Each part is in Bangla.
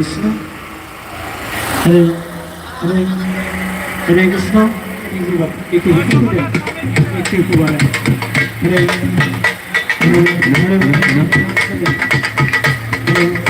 Krishna. Hare, Hare, que Krishna. Thank you.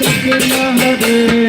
Krishna Hare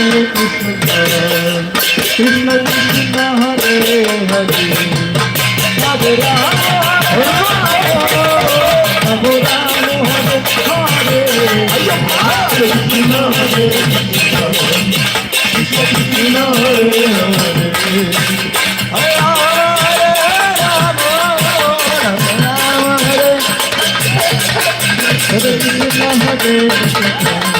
Krishna Krishna Krishna Hare Hare Hare Ram Hare Krishna Hare Krishna Hare Hare Hare Krishna Hare Krishna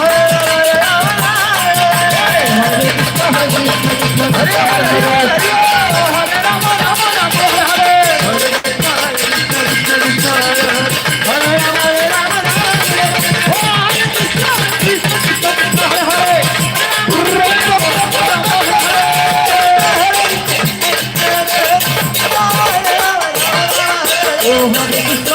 Hare Hare Hare